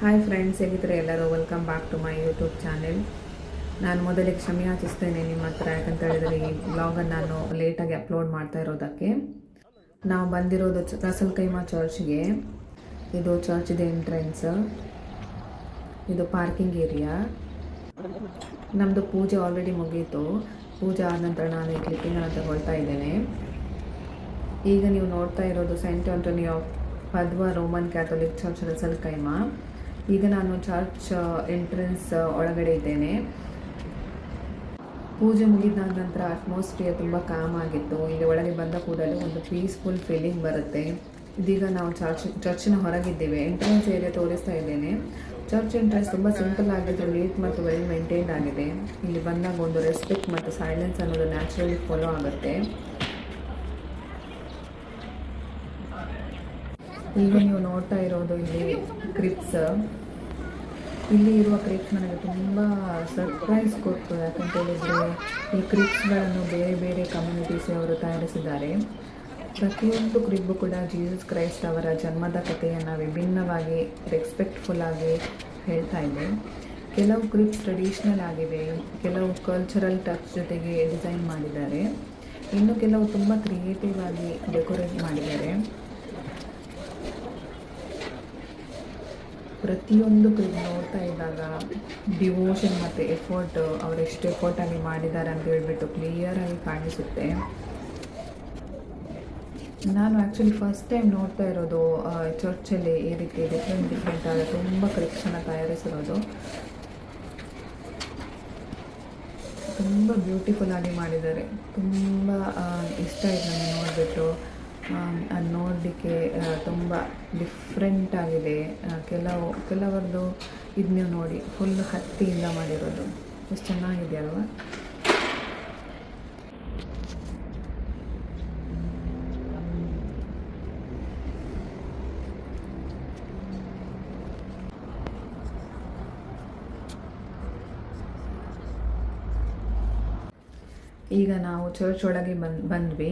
Hi friends ಹೇಗಿದ್ರೆ ಎಲ್ಲರೂ? Welcome back to my YouTube channel ನಾನು ಮೊದಲಿಗೆ ಕ್ಷಮೆ ಯಾಚಿಸ್ತೇನೆ ನಿಮ್ಮ ಹತ್ರ, ಯಾಕಂತ ಹೇಳಿದರೆ ಈ ಬ್ಲಾಗನ್ನು ನಾನು ಲೇಟಾಗಿ ಅಪ್ಲೋಡ್ ಮಾಡ್ತಾ ಇರೋದಕ್ಕೆ. ನಾವು ಬಂದಿರೋದು ರಸಲ್ ಕೈಮಾ ಚರ್ಚ್ಗೆ ಇದು ಚರ್ಚ್ದು ಎಂಟ್ರೆನ್ಸ್ ಇದು ಪಾರ್ಕಿಂಗ್ ಏರಿಯಾ ನಮ್ಮದು ಪೂಜೆ ಆಲ್ರೆಡಿ ಮುಗೀತು. ಪೂಜೆ ಆದ ನಂತರ ನಾನು ಈ ಕ್ಲಿಪ್ಪಿಂಗನ್ನು ತಗೊಳ್ತಾ ಇದ್ದೇನೆ. ಈಗ ನೀವು ನೋಡ್ತಾ ಇರೋದು Saint Anthony of Padua Roman Catholic church Ras Al Khaimah ಈಗ ನಾನು ಚರ್ಚ್ ಎಂಟ್ರೆನ್ಸ್ ಒಳಗಡೆ ಇದ್ದೇನೆ. ಪೂಜೆ ಮುಗಿದ ನಂತರ ಅಟ್ಮಾಸ್ಫಿಯರ್ ತುಂಬ ಕಾಮ್ ಆಗಿತ್ತು. ಇಲ್ಲಿ ಒಳಗೆ ಬಂದ ಕೂಡಲೇ ಒಂದು ಪೀಸ್ಫುಲ್ ಫೀಲಿಂಗ್ ಬರುತ್ತೆ. ಇದೀಗ ನಾವು ಚರ್ಚ್ ಚರ್ಚಿನ ಹೊರಗಿದ್ದೇವೆ. ಎಂಟ್ರೆನ್ಸ್ ಏರಿಯಾ ತೋರಿಸ್ತಾ ಇದ್ದೇನೆ. ಚರ್ಚ್ ಎಂಟ್ರೆನ್ಸ್ ತುಂಬ ಸಿಂಪಲ್ ಆಗಿದ್ದು ನೀಟ್ ಮತ್ತು ವೆಲ್ ಮೇಂಟೈನ್ಡ್ ಆಗಿದೆ. ಇಲ್ಲಿ ಬಂದಾಗ ಒಂದು ರೆಸ್ಪೆಕ್ಟ್ ಮತ್ತು ಸೈಲೆನ್ಸ್ ಅನ್ನೋದು ನ್ಯಾಚುರಲಿ ಫಾಲೋ ಆಗುತ್ತೆ. ಈಗ ನೀವು ನೋಡ್ತಾ ಇರೋದು ಇಲ್ಲಿ ಕ್ರಿಪ್ಸ್ ಇಲ್ಲಿ ಇರುವ ಕ್ರಿಪ್ಸ್ ನನಗೆ ತುಂಬ ಸರ್ಪ್ರೈಸ್ ಕೊಟ್ಟು ಯಾಕಂತ ಹೇಳಿದರೆ ಈ ಕ್ರಿಪ್ಸ್ಗಳನ್ನು ಬೇರೆ ಬೇರೆ ಕಮ್ಯುನಿಟೀಸ್ ಅವರು ತಯಾರಿಸಿದ್ದಾರೆ. ಪ್ರತಿಯೊಂದು ಕ್ರಿಬ್ಬು ಕೂಡ ಜೀಸಸ್ ಕ್ರೈಸ್ಟ್ ಅವರ ಜನ್ಮದ ಕಥೆಯನ್ನು ವಿಭಿನ್ನವಾಗಿ ರೆಸ್ಪೆಕ್ಟ್ಫುಲ್ ಆಗಿ ಹೇಳ್ತಾ ಇದೆ. ಕೆಲವು ಕ್ರಿಪ್ಸ್ ಟ್ರೆಡಿಷ್ನಲ್ ಆಗಿವೆ, ಕೆಲವು ಕಲ್ಚರಲ್ ಟಚ್ ಜೊತೆಗೆ ಡಿಸೈನ್ ಮಾಡಿದ್ದಾರೆ. ಇನ್ನು ಕೆಲವು ತುಂಬ ಕ್ರಿಯೇಟಿವ್ ಆಗಿ ಡೆಕೋರೇಟ್ ಮಾಡಿದ್ದಾರೆ. ಪ್ರತಿಯೊಂದು ಕ್ಲಿಪ್ ನೋಡ್ತಾ ಇದ್ದಾಗ ಡಿವೋಷನ್ ಮತ್ತು ಎಫರ್ಟ್ ಅವರು ಎಷ್ಟು ಎಫರ್ಟಾಗಿ ಮಾಡಿದ್ದಾರೆ ಅಂತ ಹೇಳಿಬಿಟ್ಟು ಕ್ಲಿಯರಾಗಿ ಕಾಣಿಸುತ್ತೆ. ನಾನು ಆ್ಯಕ್ಚುಲಿ ಫಸ್ಟ್ ಟೈಮ್ ನೋಡ್ತಾ ಇರೋದು ಚರ್ಚಲ್ಲಿ ಈ ರೀತಿ ಡಿಫ್ರೆಂಟ್ ಡಿಫ್ರೆಂಟ್ ಆದ ತುಂಬ ಕ್ಲಿಪ್ಸನ್ನು ತಯಾರಿಸಿರೋದು. ತುಂಬ ಬ್ಯೂಟಿಫುಲ್ ಆಗಿ ಮಾಡಿದ್ದಾರೆ. ತುಂಬ ಇಷ್ಟ ಆಯ್ತು ನನಗೆ ನೋಡಿಬಿಟ್ಟು. ಅದು ನೋಡಲಿಕ್ಕೆ ತುಂಬ ಡಿಫ್ರೆಂಟ್ ಆಗಿದೆ. ಕೆಲವು ಕೆಲವರದ್ದು ಇದು ನೀವು ನೋಡಿ ಫುಲ್ ಹತ್ತಿಯಿಂದ ಮಾಡಿರೋದು. ಎಷ್ಟು ಚೆನ್ನಾಗಿದೆ ಅಲ್ವಾ? ಈಗ ನಾವು ಚರ್ಚ್ ಒಳಗೆ ಬಂದ್, ಬಂದ್ವಿ.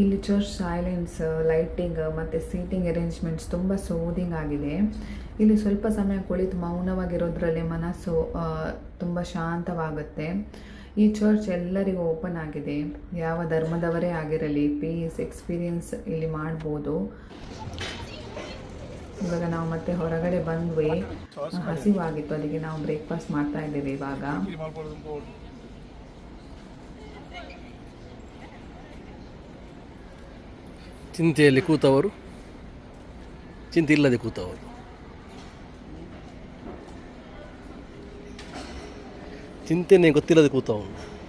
ಇಲ್ಲಿ ಚರ್ಚ್ ಸೈಲೆನ್ಸ್ ಲೈಟಿಂಗ್ ಮತ್ತು ಸೀಟಿಂಗ್ ಅರೇಂಜ್ಮೆಂಟ್ಸ್ ತುಂಬ ಸೋದಿಂಗ್ ಆಗಿದೆ. ಇಲ್ಲಿ ಸ್ವಲ್ಪ ಸಮಯ ಕುಳಿತು ಮೌನವಾಗಿರೋದ್ರಲ್ಲಿ ಮನಸ್ಸು ತುಂಬ ಶಾಂತವಾಗುತ್ತೆ. ಈ ಚರ್ಚ್ ಎಲ್ಲರಿಗೂ ಓಪನ್ ಆಗಿದೆ. ಯಾವ ಧರ್ಮದವರೇ ಆಗಿರಲಿ ಪೀಸ್ ಎಕ್ಸ್ಪೀರಿಯನ್ಸ್ ಇಲ್ಲಿ ಮಾಡ್ಬೋದು. ಇವಾಗ ನಾವು ಮತ್ತೆ ಹೊರಗಡೆ ಬಂದ್ವಿ. ಹಸಿವಾಗಿತ್ತು, ಅದಕ್ಕೆ ನಾವು ಬ್ರೇಕ್ಫಾಸ್ಟ್ ಮಾಡ್ತಾ ಇದ್ದೇವೆ ಇವಾಗ. ಚಿಂತೆಯಲ್ಲಿ ಕೂತವರು ಚಿಂತೆ ಇಲ್ಲದೆ ಕೂತವರು. ಚಿಂತೆನೇ ಗೊತ್ತಿಲ್ಲದೆ ಕೂತವನು.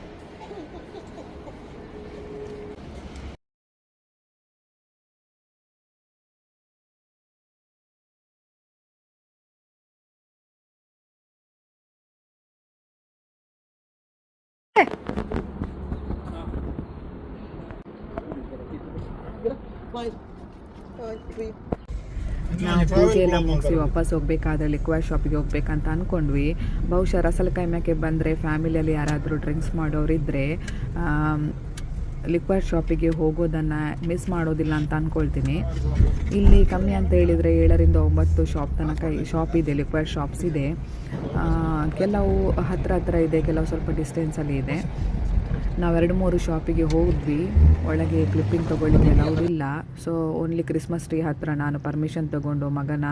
ನಾವು ಪೂಜೆ ಮುಗಿಸಿ ವಾಪಸ್ ಹೋಗ್ಬೇಕಾದ್ರೆ ಲಿಕ್ವಾ ಶಾಪಿಗೆ ಹೋಗ್ಬೇಕಂತ ಅಂದ್ಕೊಂಡ್ವಿ ಬಹುಶಃ ರಸಲಕೈಮ್ಯಕ್ಕೆ ಬಂದರೆ ಫ್ಯಾಮಿಲಿಯಲ್ಲಿ ಯಾರಾದರೂ ಡ್ರಿಂಕ್ಸ್ ಮಾಡೋರಿದ್ದರೆ ಲಿಕ್ವಾ ಶಾಪಿಗೆ ಹೋಗೋದನ್ನು ಮಿಸ್ ಮಾಡೋದಿಲ್ಲ ಅಂತ ಅಂದ್ಕೊಳ್ತೀನಿ ಇಲ್ಲಿ ಕಮ್ಮಿ ಅಂತ ಹೇಳಿದರೆ ಏಳರಿಂದ ಒಂಬತ್ತು ಶಾಪ್ ತನಕ ಶಾಪ್ ಇದೆ ಲಿಕ್ವಾ ಶಾಪ್ಸ್ ಇದೆ. ಕೆಲವು ಹತ್ರ ಹತ್ರ ಇದೆ, ಕೆಲವು ಸ್ವಲ್ಪ ಡಿಸ್ಟೆನ್ಸಲ್ಲಿ ಇದೆ. ನಾವು ಎರಡು ಮೂರು ಶಾಪಿಗೆ ಹೋದ್ವಿ. ಒಳಗೆ ಕ್ಲಿಪ್ಪಿಂಗ್ ತೊಗೊಳ್ಳಿಕ್ಕೆ ಅಲೌಡ್ ಇಲ್ಲ. ಸೊ ಓನ್ಲಿ ಕ್ರಿಸ್ಮಸ್ ಟ್ರೀ ಹತ್ರ ನಾನು ಪರ್ಮಿಷನ್ ತೊಗೊಂಡು ಮಗನ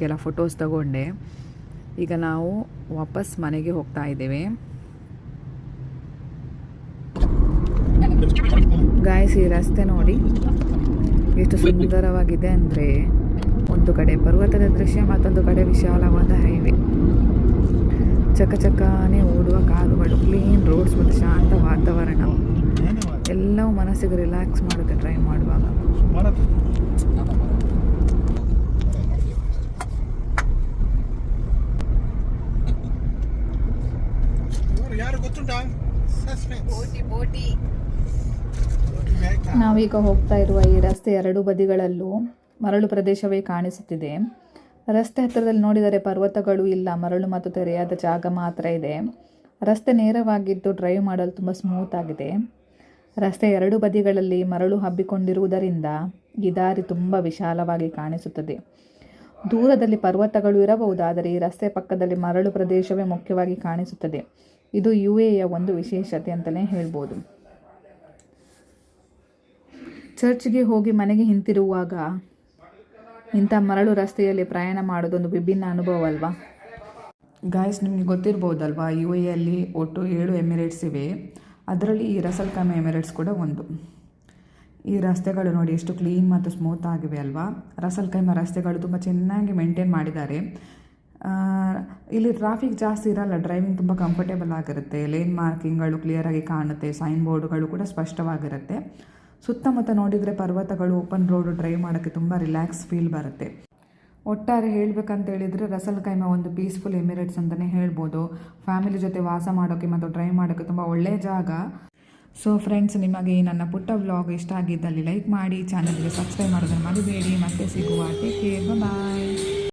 ಕೆಲ ಫೋಟೋಸ್ ತಗೊಂಡೆ. ಈಗ ನಾವು ವಾಪಸ್ ಮನೆಗೆ ಹೋಗ್ತಾ ಇದ್ದೇವೆ. ಗಾಯಸ್ ಈ ರಸ್ತೆ ನೋಡಿ. ಎಷ್ಟು ಸುಂದರವಾಗಿದೆ ಅಂದರೆ, ಒಂದು ಕಡೆ ಪರ್ವತದ ದೃಶ್ಯ, ಮತ್ತೊಂದು ಕಡೆ ವಿಶಾಲವಾದ ಹೈವೇ ಚಕಚಕಾನೆ ಓಡುವ ಕಾರುಗಳು ಕ್ಲೀನ್ ರೋಡ್ಸ್ ಮತ್ತು ಶಾಂತ ವಾತಾವರಣ. ಎಲ್ಲವೂ ಮನಸ್ಸಿಗೆ ರಿಲ್ಯಾಕ್ಸ್ ಮಾಡುತ್ತೆ ಟ್ರೈ ಮಾಡುವಾಗ. ಯಾರು ಗೊತ್ತುಂಟಾ? ನಾವೀಗ ಹೋಗ್ತಾ ಇರುವ ಈ ರಸ್ತೆ ಎರಡು ಬದಿಗಳಲ್ಲೂ ಮರಳು ಪ್ರದೇಶವೇ ಕಾಣಿಸುತ್ತಿದೆ. ರಸ್ತೆ ಹತ್ತಿರದಲ್ಲಿ ನೋಡಿದರೆ ಪರ್ವತಗಳು ಇಲ್ಲ, ಮರಳು ಮತ್ತು ತೆರೆಯಾದ ಜಾಗ ಮಾತ್ರ ಇದೆ. ರಸ್ತೆ ನೇರವಾಗಿದ್ದು ಡ್ರೈವ್ ಮಾಡಲು ತುಂಬ ಸ್ಮೂತ್ ಆಗಿದೆ. ರಸ್ತೆ ಎರಡು ಬದಿಗಳಲ್ಲಿ ಮರಳು ಹಬ್ಬಿಕೊಂಡಿರುವುದರಿಂದ ಈ ದಾರಿ ತುಂಬ ವಿಶಾಲವಾಗಿ ಕಾಣಿಸುತ್ತದೆ. ದೂರದಲ್ಲಿ ಪರ್ವತಗಳು ಇರಬಹುದಾದರೆ ಈ ರಸ್ತೆ ಪಕ್ಕದಲ್ಲಿ ಮರಳು ಪ್ರದೇಶವೇ ಮುಖ್ಯವಾಗಿ ಕಾಣಿಸುತ್ತದೆ. ಇದು ಯು ಎಯ ಒಂದು ವಿಶೇಷತೆ ಅಂತಲೇ ಹೇಳ್ಬೋದು. ಚರ್ಚ್ಗೆ ಹೋಗಿ ಮನೆಗೆ ಹಿಂತಿರುವಾಗ ಇಂಥ ಮರಳು ರಸ್ತೆಯಲ್ಲಿ ಪ್ರಯಾಣ ಮಾಡೋದೊಂದು ವಿಭಿನ್ನ ಅನುಭವ ಅಲ್ವಾ? ಗಾಯಸ್ ನಿಮಗೆ ಗೊತ್ತಿರ್ಬೋದಲ್ವಾ ಯು ಎಲ್ಲಿ ಒಟ್ಟು ಏಳು ಎಮಿರೇಟ್ಸ್ ಇವೆ. ಅದರಲ್ಲಿ ಈ ರಸಲ್ ಕೈಮ ಎಮಿರೇಟ್ಸ್ ಕೂಡ ಒಂದು. ಈ ರಸ್ತೆಗಳು ನೋಡಿ ಎಷ್ಟು ಕ್ಲೀನ್ ಮತ್ತು ಸ್ಮೂತ್ ಆಗಿವೆ ಅಲ್ವಾ? ರಸಲ್ ಕೈಮ ರಸ್ತೆಗಳು ತುಂಬ ಚೆನ್ನಾಗಿ ಮೇಂಟೈನ್ ಮಾಡಿದ್ದಾರೆ. ಇಲ್ಲಿ ಟ್ರಾಫಿಕ್ ಜಾಸ್ತಿ ಇರಲ್ಲ ಡ್ರೈವಿಂಗ್ ತುಂಬ ಕಂಫರ್ಟೇಬಲ್ ಆಗಿರುತ್ತೆ. ಲೇನ್ ಮಾರ್ಕಿಂಗ್ಗಳು ಕ್ಲಿಯರಾಗಿ ಕಾಣುತ್ತೆ ಸೈನ್ ಬೋರ್ಡ್ಗಳು ಕೂಡ ಸ್ಪಷ್ಟವಾಗಿರುತ್ತೆ. ಸುತ್ತಮುತ್ತ ನೋಡಿದರೆ ಪರ್ವತಗಳು ಓಪನ್ ರೋಡ್ ಡ್ರೈವ್ ಮಾಡೋಕ್ಕೆ ತುಂಬ ರಿಲ್ಯಾಕ್ಸ್ ಫೀಲ್ ಬರುತ್ತೆ. ಒಟ್ಟಾರೆ ಹೇಳಬೇಕಂತ ಹೇಳಿದರೆ ರಸಲ್ ಕೈಮ ಒಂದು ಪೀಸ್ಫುಲ್ ಎಮಿರೇಟ್ಸ್ ಅಂತಲೇ ಹೇಳ್ಬೋದು. ಫ್ಯಾಮಿಲಿ ಜೊತೆ ವಾಸ ಮಾಡೋಕ್ಕೆ ಮತ್ತು ಡ್ರೈವ್ ಮಾಡೋಕ್ಕೆ ತುಂಬ ಒಳ್ಳೆಯ ಜಾಗ. ಸೊ ಫ್ರೆಂಡ್ಸ್ ನಿಮಗೆ ಈ ನನ್ನ ಪುಟ್ಟ ವ್ಲಾಗ್ ಇಷ್ಟ ಆಗಿದ್ದಲ್ಲಿ ಲೈಕ್ ಮಾಡಿ ಚಾನಲ್ಗೆ ಸಬ್ಸ್ಕ್ರೈಬ್ ಮಾಡೋದನ್ನು ಮರಿಬೇಡಿ. ಮತ್ತೆ ಸಿಗುವ ಟೇಕ್ ಕೇರ್ ಬಾಯ್